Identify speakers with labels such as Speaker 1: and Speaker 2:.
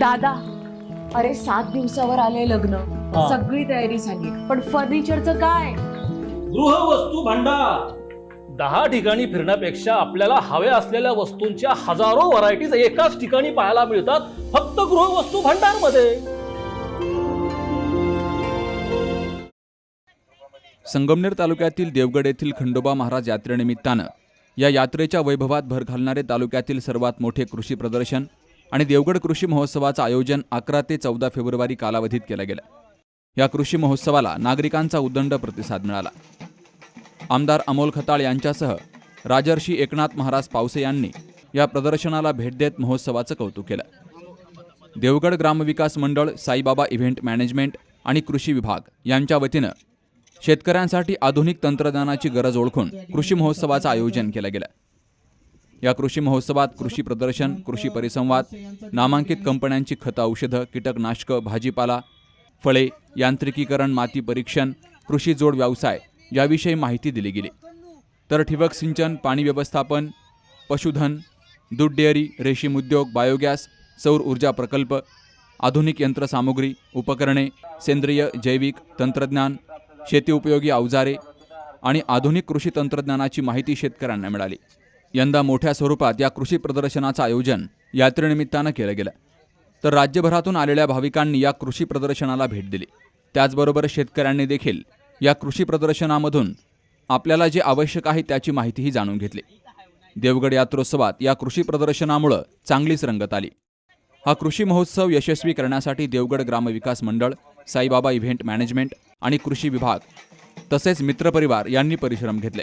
Speaker 1: दादा अरे सात दिवसावर आले लग्न.
Speaker 2: हा.
Speaker 1: सगळी तयारी झाली. पण फर्निचरचं काय?
Speaker 2: गृहवस्तू भांडार. दहा ठिकाणी फिरण्यापेक्षा आपल्याला हव्या असलेल्या वस्तूंच्या हजारो व्हरायटीज एकाच ठिकाणी पाहायला मिळतात फक्त गृहवस्तू भांडारमध्ये
Speaker 3: संगमनेर तालुक्यातील देवगड येथील खंडोबा महाराज यात्रेनिमित्तानं या यात्रेच्या वैभवात भर घालणारे तालुक्यातील सर्वात मोठे कृषी प्रदर्शन आणि देवगड कृषी महोत्सवाचं आयोजन अकरा ते चौदा फेब्रुवारी कालावधीत केलं गेलं. या कृषी महोत्सवाला नागरिकांचा उदंड प्रतिसाद मिळाला. आमदार अमोल खताळ यांच्यासह राजर्षी एकनाथ महाराज पावसे यांनी या प्रदर्शनाला भेट देत महोत्सवाचं कौतुक केलं. देवगड ग्रामविकास मंडळ साईबाबा इव्हेंट मॅनेजमेंट आणि कृषी विभाग यांच्या वतीनं शेतकऱ्यांसाठी आधुनिक तंत्रज्ञानाची गरज ओळखून कृषी महोत्सवाचं आयोजन केलं गेलं. या कृषी महोत्सवात कृषी प्रदर्शन कृषी परिसंवाद नामांकित कंपन्यांची खतं औषधं कीटकनाशकं भाजीपाला फळे यांत्रिकीकरण माती परीक्षण कृषी जोड व्यवसाय याविषयी माहिती दिली गेली. तर ठिबक सिंचन पाणी व्यवस्थापन पशुधन दूध डेअरी रेशीम उद्योग बायोगॅस सौर ऊर्जा प्रकल्प आधुनिक यंत्रसामुग्री उपकरणे सेंद्रिय जैविक तंत्रज्ञान शेती उपयोगी अवजारे आणि आधुनिक कृषी तंत्रज्ञानाची माहिती शेतकऱ्यांना मिळाली. यंदा मोठ्या स्वरूपात या कृषी प्रदर्शनाचं आयोजन यात्रेनिमित्तानं केलं गेलं. तर राज्यभरातून आलेल्या भाविकांनी या कृषी प्रदर्शनाला भेट दिली. त्याचबरोबर शेतकऱ्यांनी देखील या कृषी प्रदर्शनामधून आपल्याला जे आवश्यक आहे त्याची माहितीही जाणून घेतली. देवगड यात्रोत्सवात या कृषी प्रदर्शनामुळं चांगलीच रंगत आली. हा कृषी महोत्सव यशस्वी करण्यासाठी देवगड ग्रामविकास मंडळ साईबाबा इव्हेंट मॅनेजमेंट आणि कृषी विभाग तसेच मित्रपरिवार यांनी परिश्रम घेतले.